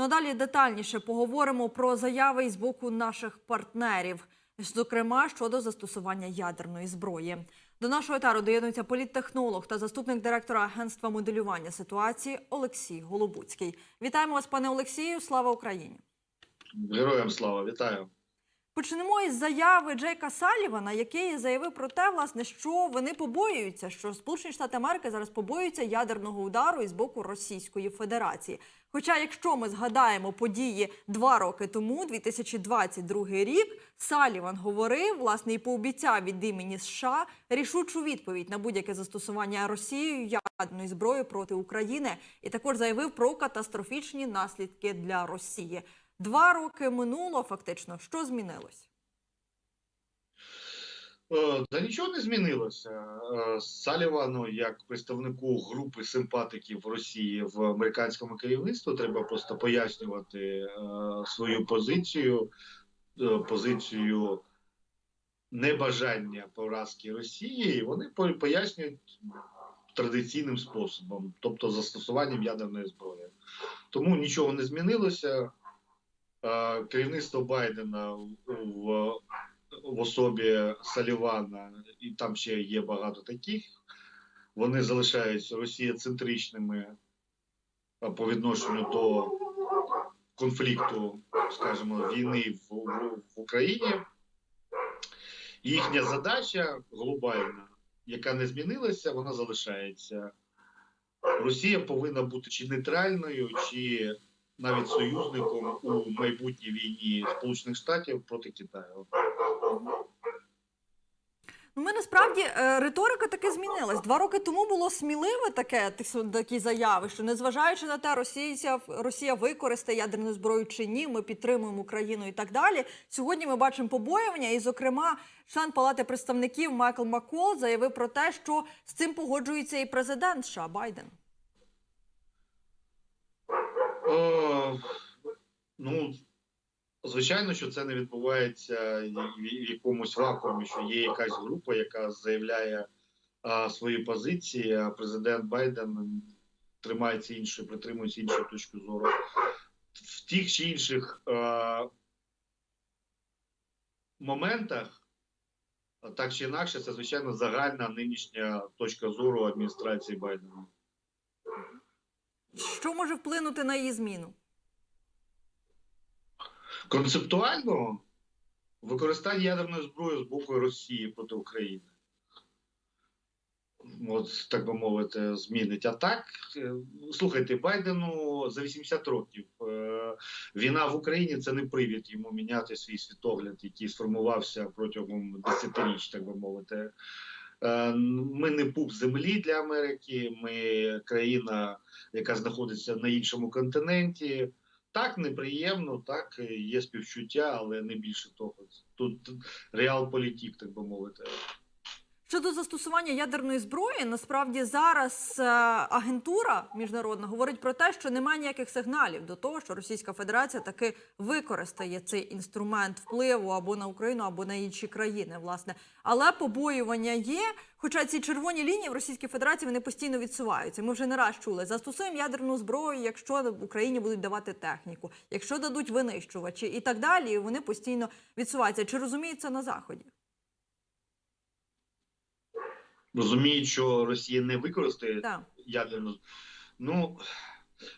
Ну а далі детальніше поговоримо про заяви із боку наших партнерів, зокрема щодо застосування ядерної зброї. До нашого етару доєднується політтехнолог та заступник директора агентства моделювання ситуації Олексій Голобуцький. Вітаємо вас, пане Олексію. Слава Україні! Героям слава, вітаю. Почнемо із заяви Джейка Салівана, який заявив про те, власне, що вони побоюються, що Сполучені Штати Америки зараз побоюються ядерного удару із боку Російської Федерації. Хоча, якщо ми згадаємо події два роки тому, 2022 рік, Саліван говорив, власне, і пообіцяв від імені США рішучу відповідь на будь-яке застосування Росією ядерної зброї проти України, і також заявив про катастрофічні наслідки для Росії. Два роки минуло фактично. Що змінилось? Е, Та нічого не змінилося. Е, Салівану, як представнику групи симпатиків Росії в американському керівництву, треба просто пояснювати е, свою позицію, позицію небажання поразки Росії, і вони пояснюють традиційним способом, тобто застосуванням ядерної зброї. Тому нічого не змінилося. Керівництво Байдена в в особі Салівана, і там ще є багато таких. Вони залишаються росіяцентричними по відношенню до конфлікту, скажімо, війни в, в Україні. Їхня задача глобальна, яка не змінилася, вона залишається. Росія повинна бути чи нейтральною, чи навіть союзником у майбутній війні Сполучених Штатів проти Китаю. Ну, ми насправді е, риторика таки змінилась. Два роки тому було сміливе таке такі заяви, що незважаючи на те, Росія, Росія використає ядерну зброю чи ні, ми підтримуємо Україну і так далі. Сьогодні ми бачимо побоювання, і, зокрема, член Палати представників Майкл Маккол заявив про те, що з цим погоджується і президент США Байден. Е, ну, звичайно, що це не відбувається в в якомусь вакуумі, що є якась група, яка заявляє а, свої позиції, а президент Байден тримається іншої, притримується іншої точки зору. В тих чи інших е, моментах, так чи інакше, це звичайно загальна нинішня точка зору адміністрації Байдена. Що може вплинути на її зміну? Концептуально використання ядерної зброї з боку Росії проти України. От, так би мовити, змінить. А так, е, слухайте, Байдену за 80 років е, війна в Україні це не привід йому міняти свій світогляд, який сформувався протягом десятиріч, так би мовити. Е, Ми не пуп землі для Америки, ми країна, яка знаходиться на іншому континенті. Так, неприємно, так е, є співчуття, але не більше того. Тут реал політик, так би мовити. Щодо застосування ядерної зброї, насправді зараз е, агентура міжнародна говорить про те, що немає ніяких сигналів до того, що Російська Федерація таки використає цей інструмент впливу або на Україну, або на інші країни, власне. Але побоювання є. Хоча ці червоні лінії в Російській Федерації вони постійно відсуваються. Ми вже не раз чули. Застосуємо ядерну зброю, якщо Україні будуть давати техніку, якщо дадуть винищувачі і так далі. Вони постійно відсуваються. Чи розуміють це на заході? Розуміють, що Росія не використає да. ядерну. Ну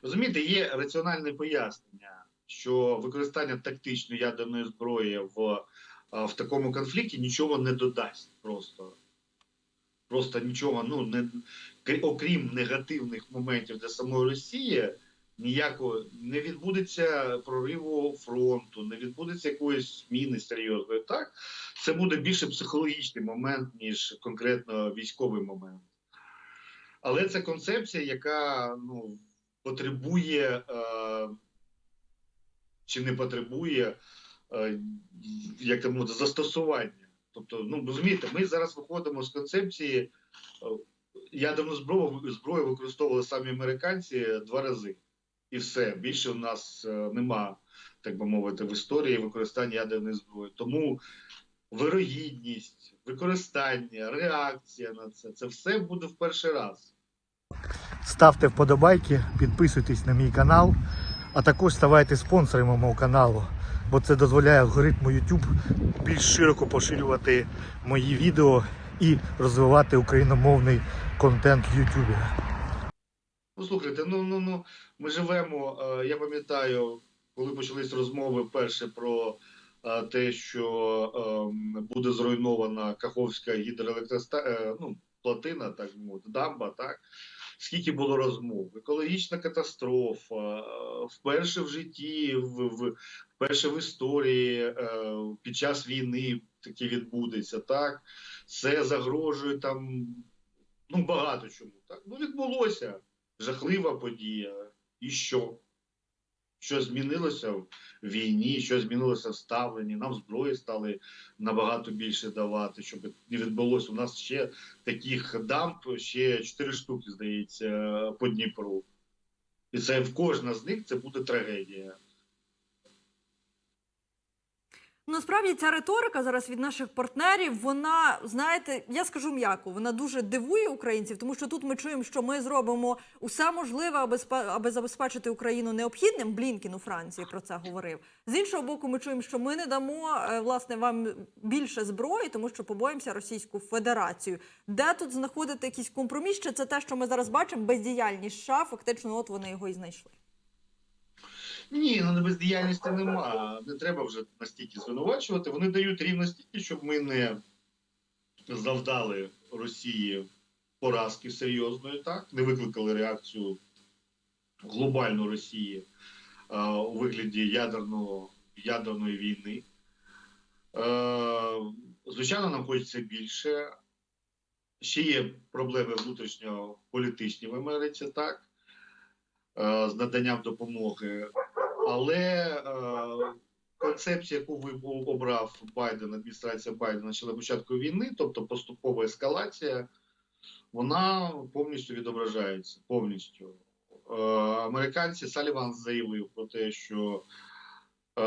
розумієте, є раціональне пояснення, що використання тактичної ядерної зброї в, в такому конфлікті нічого не додасть просто. Просто нічого, ну не крі- окрім негативних моментів для самої Росії, ніякого не відбудеться прориву фронту, не відбудеться якоїсь зміни серйозної. Так це буде більше психологічний момент, ніж конкретно військовий момент. Але це концепція, яка ну, потребує е, чи не потребує е, як там застосування. Тобто, ну розумієте, ми зараз виходимо з концепції е, ядерну зброю, зброю використовували самі американці два рази. І все. Більше у нас е, нема, так би мовити, в історії використання ядерної зброї. Тому вирогідність, використання, реакція на це це все буде в перший раз. Ставте вподобайки, підписуйтесь на мій канал. А також ставайте спонсорами мого каналу, бо це дозволяє алгоритму YouTube більш широко поширювати мої відео і розвивати україномовний контент в YouTube. Ну, слухайте, ну ну ну ми живемо. е, Я пам'ятаю, коли почались розмови перше про е, те, що ем, буде зруйнована Каховська гідроелектроста... ну, плотина, так мовити, дамба, так. Скільки було розмов? Екологічна катастрофа, е, вперше в житті, в, вперше в історії е, під час війни таке відбудеться, так? Це загрожує там ну, багато чому. Так? Ну, відбулося жахлива подія. І що? Що змінилося в війні, що змінилося в ставленні? Нам зброї стали набагато більше давати, щоб не відбулося. У нас ще таких дамп, ще чотири штуки, здається, по Дніпру. І це в кожна з них це буде трагедія. Ну, Насправді ця риторика зараз від наших партнерів, вона, знаєте, я скажу м'яко, вона дуже дивує українців, тому що тут ми чуємо, що ми зробимо усе можливе, аби аби забезпечити Україну необхідним. Блінкін у Франції про це говорив. З іншого боку, ми чуємо, що ми не дамо е, власне вам більше зброї, тому що побоїмося Російську Федерацію. Де тут знаходити якийсь компроміс? Чи це те, що ми зараз бачимо, бездіяльність США, фактично, от вони його і знайшли. Ні, ну бездіяльності нема. Не треба вже настільки звинувачувати. Вони дають рівно стільки, щоб ми не завдали Росії поразки серйозної, так не викликали реакцію глобальну Росії а, у вигляді ядерного, ядерної війни. Е, звичайно, нам хочеться більше. Ще є проблеми внутрішньополітичні в Америці, так, е, з наданням допомоги. Але е, концепція, яку ви обрав Байден, адміністрація Байдена ще на початку війни, тобто поступова ескалація, вона повністю відображається. Повністю. Е, американці Саліван заявив про те, що е,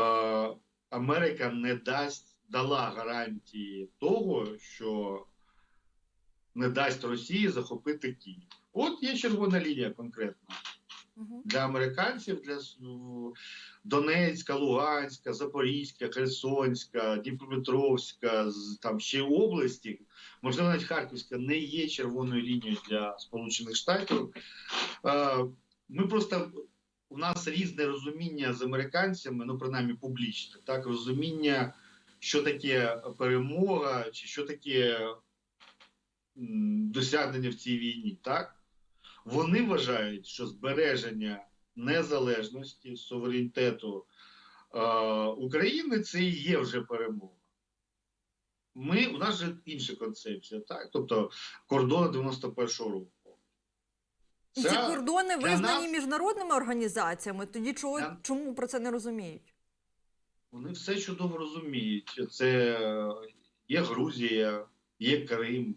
Америка не дасть дала гарантії того, що не дасть Росії захопити Київ. От є червона лінія конкретна Угу. Для американців, для ну, Донецька, Луганська, Запорізька, Херсонська, Дніпропетровська, там ще області, можливо, навіть Харківська, не є червоною лінією для Сполучених Штатів. Ми просто у нас різне розуміння з американцями, ну принаймні публічне, так розуміння, що таке перемога, чи що таке досягнення в цій війні, так? Вони вважають, що збереження незалежності, суверенітету е, України це і є вже перемога. Ми, у нас же інша концепція, так? Тобто кордони 91-го року. І ці кордони визнані нас- міжнародними організаціями. Тоді чого, Для- чому про це не розуміють? Вони все чудово розуміють. Це е, є Грузія, є Крим.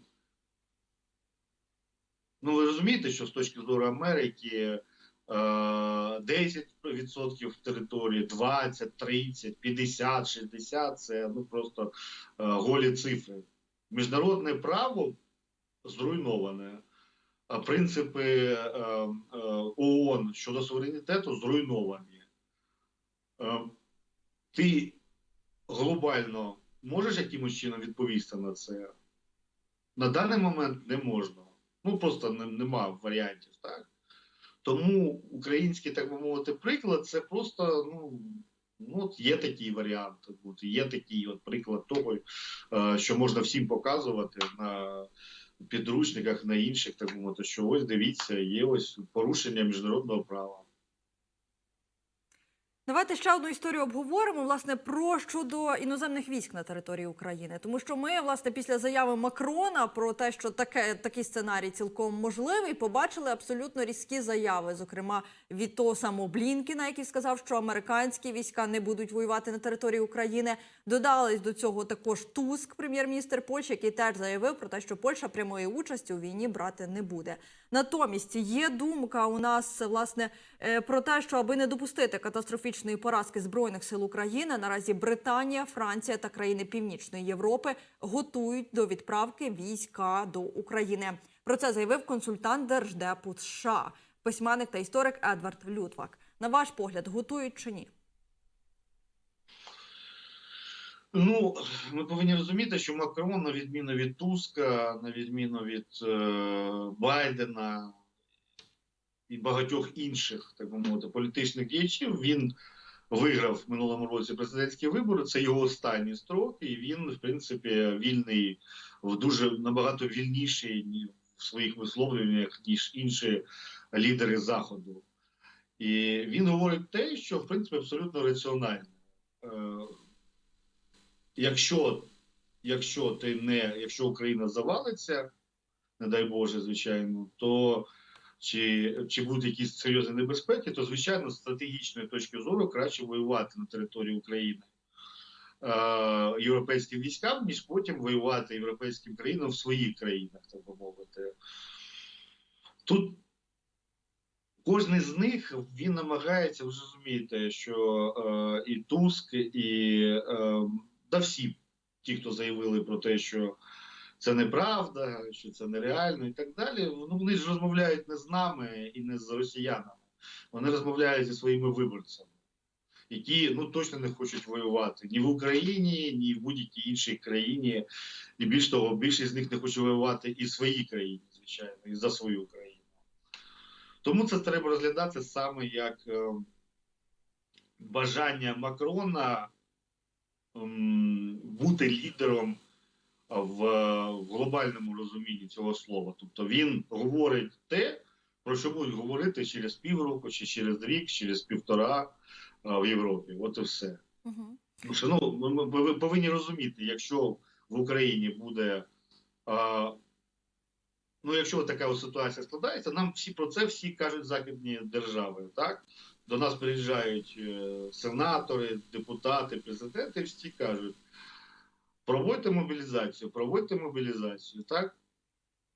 Ну, ви розумієте, що з точки зору Америки е, 10% території, 20, 30, 50, 60 це ну просто е, голі цифри. Міжнародне право зруйноване. Принципи е, е, ООН щодо суверенітету зруйновані. Е, ти глобально можеш якимось чином відповісти на це? На даний момент не можна. Ну просто не, нема варіантів, так? Тому український, так би мовити, приклад це просто ну, ну от є такий варіант, от, є такий от приклад того, е, що можна всім показувати на підручниках, на інших, так мовити, що ось дивіться, є ось порушення міжнародного права. Давайте ще одну історію обговоримо власне про щодо іноземних військ на території України, тому що ми, власне, після заяви Макрона про те, що таке такий сценарій цілком можливий, побачили абсолютно різкі заяви, зокрема від того самого Блінкіна, який сказав, що американські війська не будуть воювати на території України. Додались до цього також Туск, прем'єр-міністр Польщі, який теж заявив про те, що Польща прямої участі у війні брати не буде. Натомість є думка у нас власне е, про те, що аби не допустити катастрофічної поразки збройних сил України, наразі Британія, Франція та країни Північної Європи готують до відправки війська до України. Про це заявив консультант держдепу США, письменник та історик Едвард Лютвак. На ваш погляд, готують чи ні? Ну, ми повинні розуміти, що Макрон, на відміну від Туска, на відміну від е, Байдена і багатьох інших, так би мовити, політичних діячів, він виграв в минулому році президентські вибори. Це його останній строк, і він, в принципі, вільний в дуже набагато вільніший в своїх висловлюваннях, ніж інші лідери Заходу. І він говорить те, що в принципі абсолютно раціонально. Е, якщо, якщо ти не, якщо Україна завалиться, не дай Боже, звичайно, то чи, чи будуть якісь серйозні небезпеки, то звичайно з стратегічної точки зору краще воювати на території України е, європейським військам, ніж потім воювати європейським країнам в своїх країнах, так би мовити. Тут кожен з них він намагається, ви розумієте, що е, і Туск, і е, да всі ті, хто заявили про те, що це неправда, що це нереально і так далі. Ну вони ж розмовляють не з нами і не з росіянами. Вони розмовляють зі своїми виборцями, які ну точно не хочуть воювати ні в Україні, ні в будь-якій іншій країні. І більш того, більшість з них не хоче воювати і в своїй країні, звичайно, і за свою країну. Тому це треба розглядати саме як е, бажання Макрона бути лідером в, в глобальному розумінні цього слова. Тобто він говорить те, про що будуть говорити через півроку, чи через рік, через півтора а, в Європі. От і все. Угу. Що, ну, ми, ми пов- повинні розуміти, якщо в Україні буде. А, ну, якщо така ось ситуація складається, нам всі про це всі кажуть західні держави. Так? До нас приїжджають е, сенатори, депутати, президенти, всі кажуть: проводьте мобілізацію, проводьте мобілізацію. Так?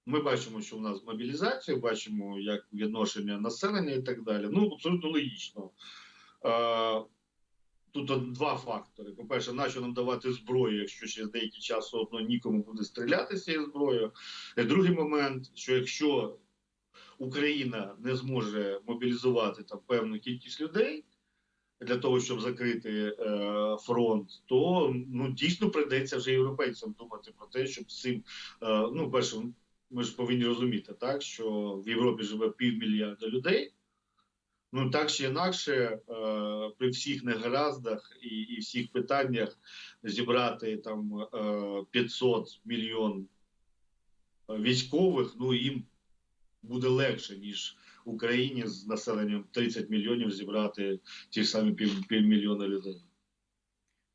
Ми бачимо, що в нас мобілізація, бачимо, як відношення населення і так далі. Ну, абсолютно логічно. Е, Тут два фактори. По-перше, нащо нам давати зброю, якщо через деякий час одно нікому буде стріляти з цією зброєю. І другий момент, що якщо Україна не зможе мобілізувати там певну кількість людей для того, щоб закрити е, фронт, то ну дійсно прийдеться вже європейцям думати про те, щоб з цим е, ну перше, ми ж повинні розуміти, так що в Європі живе півмільярда людей. Ну так чи інакше, е, при всіх негараздах і, і всіх питаннях зібрати там е, 500 мільйон військових, ну їм буде легше, ніж Україні з населенням 30 мільйонів зібрати ті ж самі пів, півмільйона людей.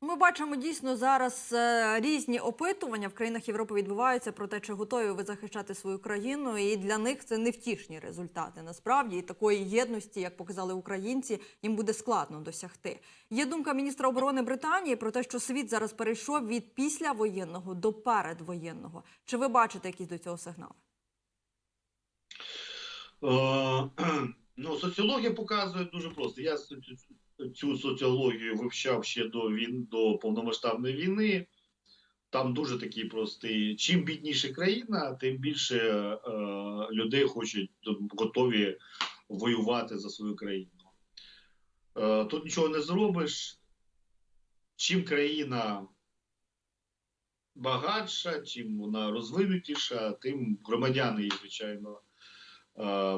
Ми бачимо дійсно зараз е, різні опитування в країнах Європи відбуваються про те, чи готові ви захищати свою країну, і для них це невтішні результати. Насправді і такої єдності, як показали українці, їм буде складно досягти. Є думка міністра оборони Британії про те, що світ зараз перейшов від післявоєнного до передвоєнного. Чи ви бачите якісь до цього сигнали? Е, ну, соціологія показує дуже просто. Я цю- соціологію вивчав ще до він до повномасштабної війни. Там дуже такий простий. Чим бідніша країна, тим більше е, людей хочуть готові воювати за свою країну. Е, тут нічого не зробиш. Чим країна багатша, чим вона розвинутіша, тим громадяни її, звичайно, е,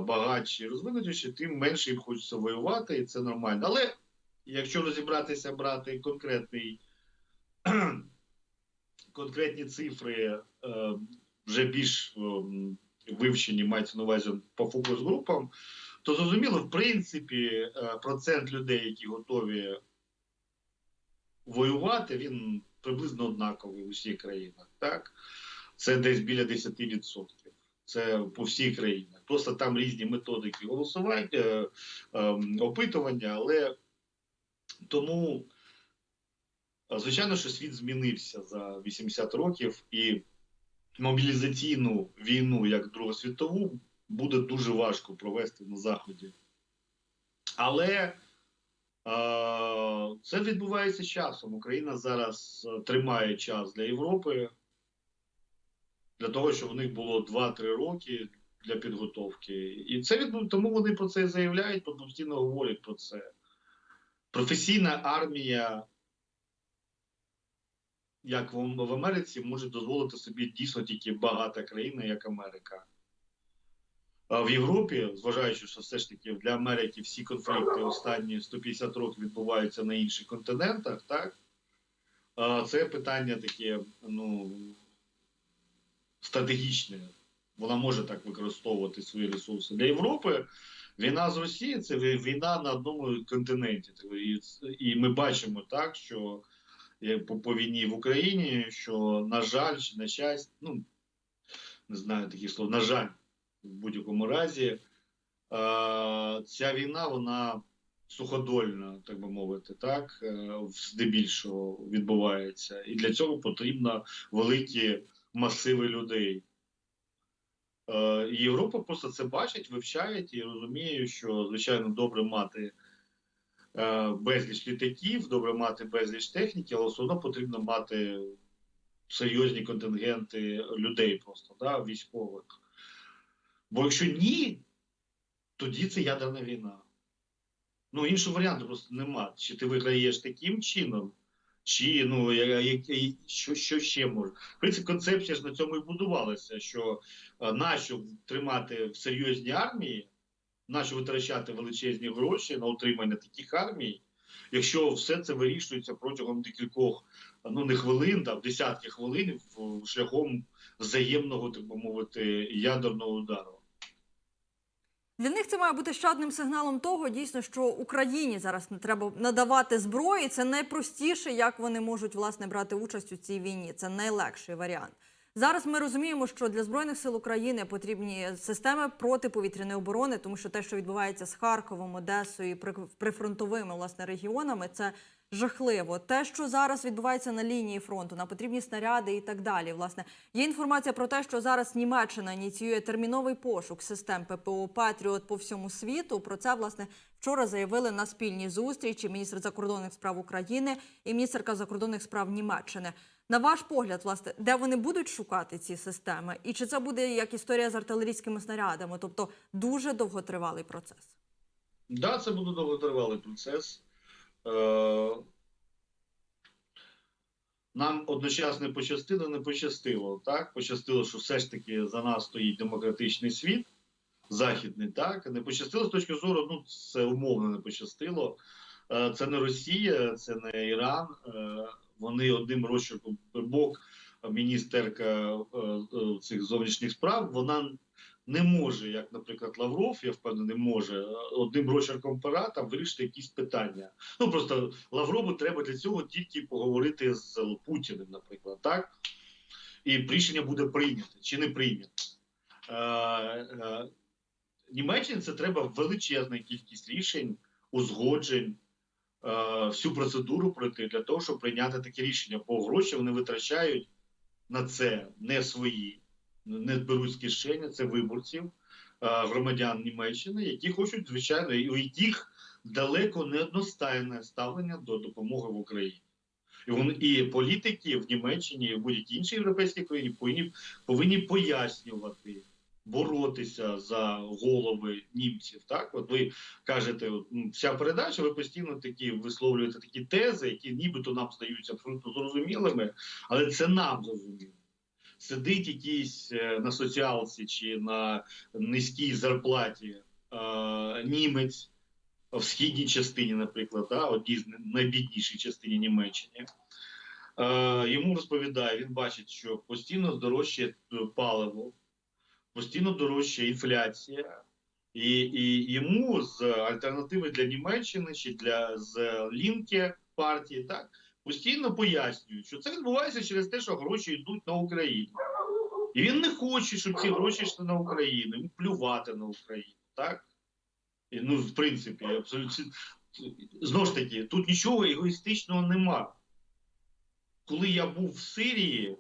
багатші, розвинутіші, тим менше їм хочеться воювати, і це нормально. Але якщо розібратися, брати конкретний, конкретні цифри, е, вже більш ем, вивчені, мається на увазі по фокус-групам, то зрозуміло, в принципі, е, процент людей, які готові воювати, він приблизно однаковий в усіх країнах. Так? Це десь біля 10%. Це по всій країні. Просто там різні методики голосування, е, е, опитування, але тому, е, звичайно, що світ змінився за 80 років, і мобілізаційну війну, як Другу світову, буде дуже важко провести на Заході. Але е, це відбувається часом. Україна зараз тримає час для Європи, для того, щоб у них було 2-3 роки для підготовки. І це тому вони про це заявляють, постійно говорять про це. Професійна армія, як в, Америці, може дозволити собі дійсно тільки багата країна, як Америка. А в Європі, зважаючи, що все ж таки для Америки всі конфлікти останні 150 років відбуваються на інших континентах, так? Це питання таке, ну, стратегічне. Вона може так використовувати свої ресурси. Для Європи війна з Росією це війна на одному континенті. І, і ми бачимо так, що е, по, війні в Україні, що, на жаль, чи на щастя, ну не знаю таких слов, на жаль, в будь-якому разі, ця війна, вона суходольна, так би мовити, так, е, здебільшого відбувається. І для цього потрібно великі масиви людей. Е, Європа просто це бачить, вивчає і розуміє, що звичайно добре мати е, безліч літаків, добре мати безліч техніки, але все одно потрібно мати серйозні контингенти людей просто, да, військових. Бо якщо ні, тоді це ядерна війна. Ну, іншого варіанту просто нема. Чи ти виграєш таким чином, чи ну я, що, що ще може? В принципі, концепція ж на цьому і будувалася, що е, нащо тримати в серйозній армії, нащо витрачати величезні гроші на утримання таких армій, якщо все це вирішується протягом декількох, ну не хвилин, там десятки хвилин шляхом взаємного, так би мовити, ядерного удару. Для них це має бути ще одним сигналом того, дійсно, що Україні зараз не треба надавати зброї. Це найпростіше, як вони можуть власне брати участь у цій війні. Це найлегший варіант. Зараз ми розуміємо, що для збройних сил України потрібні системи протиповітряної оборони, тому що те, що відбувається з Харковом, Одесою і прифронтовими власне регіонами, це жахливо. Те, що зараз відбувається на лінії фронту, на потрібні снаряди і так далі. Власне, є інформація про те, що зараз Німеччина ініціює терміновий пошук систем ППО Патріот по всьому світу. Про це власне вчора заявили на спільній зустрічі міністр закордонних справ України і міністерка закордонних справ Німеччини. На ваш погляд, власне, де вони будуть шукати ці системи, і чи це буде як історія з артилерійськими снарядами, тобто дуже довготривалий процес? Да, це буде довготривалий процес. Е, Нам одночасно пощастило, не пощастило. Так? Пощастило, що все ж таки за нас стоїть демократичний світ, західний, так. Не пощастило з точки зору, ну, це умовно не пощастило. Е, Це не Росія, це не Іран. Е, Вони одним розчерком бок, міністерка цих зовнішніх справ, вона не може, як, наприклад, Лавров, я впевнений, може одним розчерком пера там вирішити якісь питання. Ну просто Лаврову треба для цього тільки поговорити з Путіним, наприклад, так? І рішення буде прийнято чи не прийнято. Е, е, Німеччині це треба величезна кількість рішень, узгоджень, е, всю процедуру пройти для того, щоб прийняти таке рішення. Бо гроші вони витрачають на це не свої не беруть з кишені, це виборців, е, громадян Німеччини, які хочуть, звичайно, у яких далеко не одностайне ставлення до допомоги в Україні. І вони і політики в Німеччині, і в будь-якій іншій європейській країні повинні, повинні пояснювати, боротися за голови німців. Так, от ви кажете, от, вся передача, ви постійно такі висловлюєте такі тези, які нібито нам здаються абсолютно зрозумілими, але це нам зрозуміло сидить якийсь е, на соціалці чи на низькій зарплаті е, німець в східній частині, наприклад, да, одній з найбіднішій частині Німеччини. Е, йому розповідає, він бачить, що постійно здорожчає е, паливо, постійно дорожчає інфляція. І, і йому з альтернативи для Німеччини чи для з Лінке партії, так постійно пояснюють, що це відбувається через те, що гроші йдуть на Україну. І він не хоче, щоб ці гроші йшли на Україну, йому плювати на Україну. Так? І, ну, в принципі, абсолютно знову ж таки, тут нічого егоїстичного нема. Коли я був в Сирії,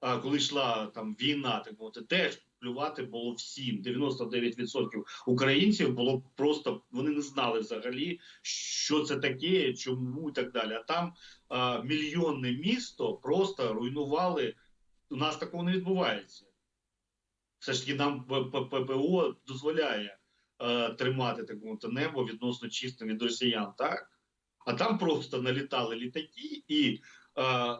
а коли йшла там війна, так мовити, теж плювати було всім. 99% українців було просто вони не знали взагалі, що це таке, чому і так далі. А там а, мільйонне місто просто руйнували. У нас такого не відбувається. Все ж таки нам ППО дозволяє е, тримати так мовити, небо відносно чистим від росіян, так? А там просто налітали літаки і е,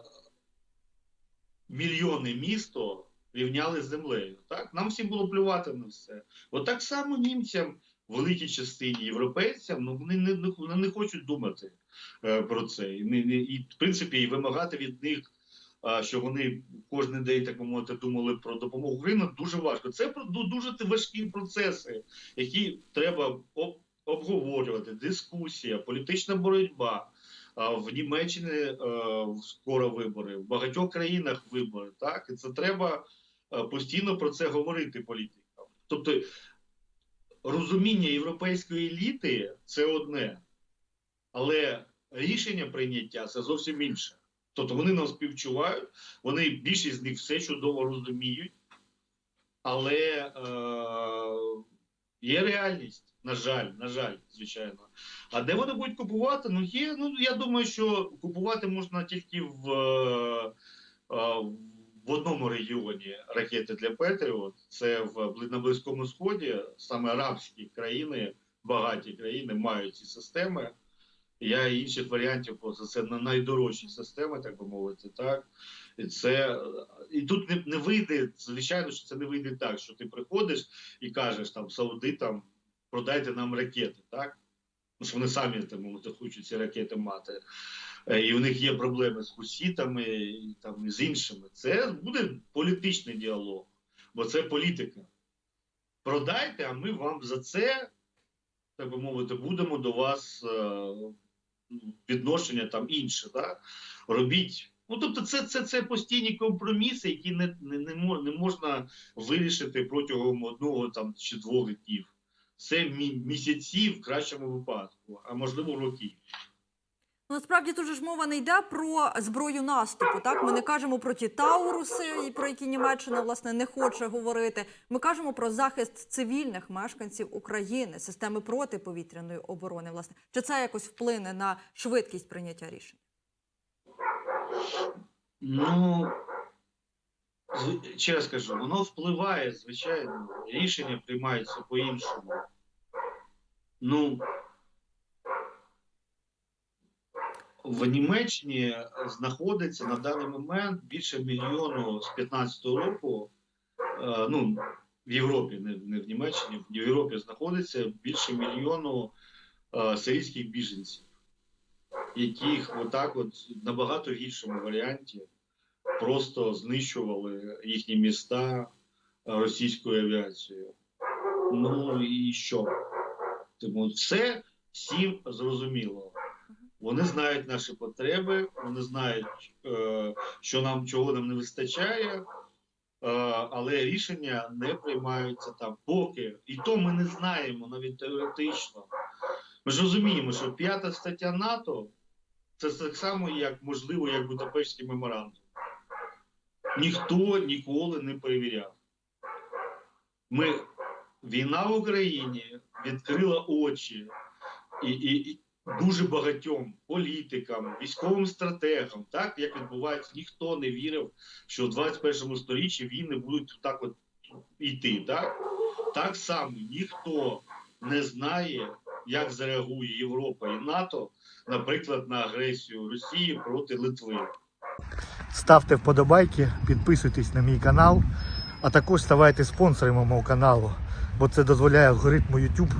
мільйони місто рівняли з землею. Так? Нам всім було плювати на все. От так само німцям, великій частині європейцям, ну вони не, не, не хочуть думати е, про це. І, не- і, в принципі, і вимагати від них, що вони кожен день, так би мовити, думали про допомогу Україні, дуже важко. Це ду- дуже важкі процеси, які треба об, обговорювати, дискусія, політична боротьба. В Німеччині е, скоро вибори, в багатьох країнах вибори. Так і це треба постійно про це говорити політикам. Тобто розуміння європейської еліти це одне, але рішення прийняття це зовсім інше. Тобто вони нам співчувають, вони більшість з них все чудово розуміють, але е, є реальність. На жаль, на жаль, звичайно. А де вони будуть купувати? Ну є. Ну я думаю, що купувати можна тільки в, е, е, в одному регіоні ракети для Петріот. Це в на Близькому Сході, саме арабські країни, багаті країни мають ці системи. Я інших варіантів просто це на найдорожчі системи, так би мовити, так. І це і тут не, не вийде, звичайно, що це не вийде так, що ти приходиш і кажеш там саудитам, продайте нам ракети, так? Тому що вони самі мовити, хочуть ці ракети мати. Е, І в них є проблеми з хусітами і там і з іншими. Це буде політичний діалог, бо це політика. Продайте, а ми вам за це, так би мовити, будемо до вас е, відношення там інше. Так? Робіть. Ну, тобто, це, це, це постійні компроміси, які не, не, не, можна вирішити протягом одного там, чи двох днів. Це мі- місяці в кращому випадку, а можливо роки. Насправді тут же ж мова не йде про зброю наступу. Так, ми не кажемо про ті тауруси, про які Німеччина власне не хоче говорити. Ми кажемо про захист цивільних мешканців України, системи протиповітряної оборони. Власне, чи це якось вплине на швидкість прийняття рішень? Ну, ще раз воно впливає, звичайно, рішення приймаються по-іншому. Ну, в Німеччині знаходиться на даний момент більше мільйону з 15-го року. е, Ну, в Європі, не, не в Німеччині, в Європі знаходиться більше мільйону е, сирійських біженців, яких отак от набагато гіршому варіанті просто знищували їхні міста е, російською авіацією. Ну і що? Тому все всім зрозуміло. Вони знають наші потреби, вони знають, е, що нам чого нам не вистачає, е, але рішення не приймаються там. Поки і то ми не знаємо навіть теоретично. Ми ж розуміємо, що п'ята стаття НАТО це так само, як можливо, як Будапештський меморандум. Ніхто ніколи не перевіряв. Ми війна в Україні відкрила очі і, і, і дуже багатьом політикам, військовим стратегам, так як відбувається, ніхто не вірив, що в 21 сторіччі війни будуть так от йти. Так, так само ніхто не знає, як зареагує Європа і НАТО, наприклад, на агресію Росії проти Литви. Ставте вподобайки, підписуйтесь на мій канал, а також ставайте спонсорами мого каналу, бо це дозволяє алгоритму YouTube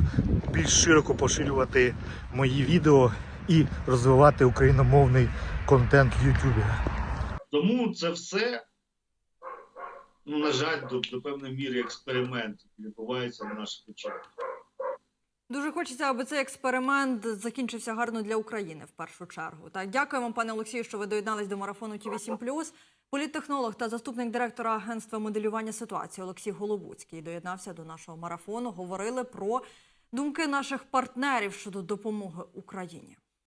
більш широко поширювати мої відео і розвивати україномовний контент в YouTube. Тому це все, ну, на жаль, до, до певної міри експеримент, відбувається на наших очах. Дуже хочеться, аби цей експеримент закінчився гарно для України в першу чергу. Так, дякую вам, пане Олексію, що ви доєднались до марафону ті 7 Політтехнолог та заступник директора агентства моделювання ситуації Олексій Голобуцький доєднався до нашого марафону. Говорили про думки наших партнерів щодо допомоги Україні.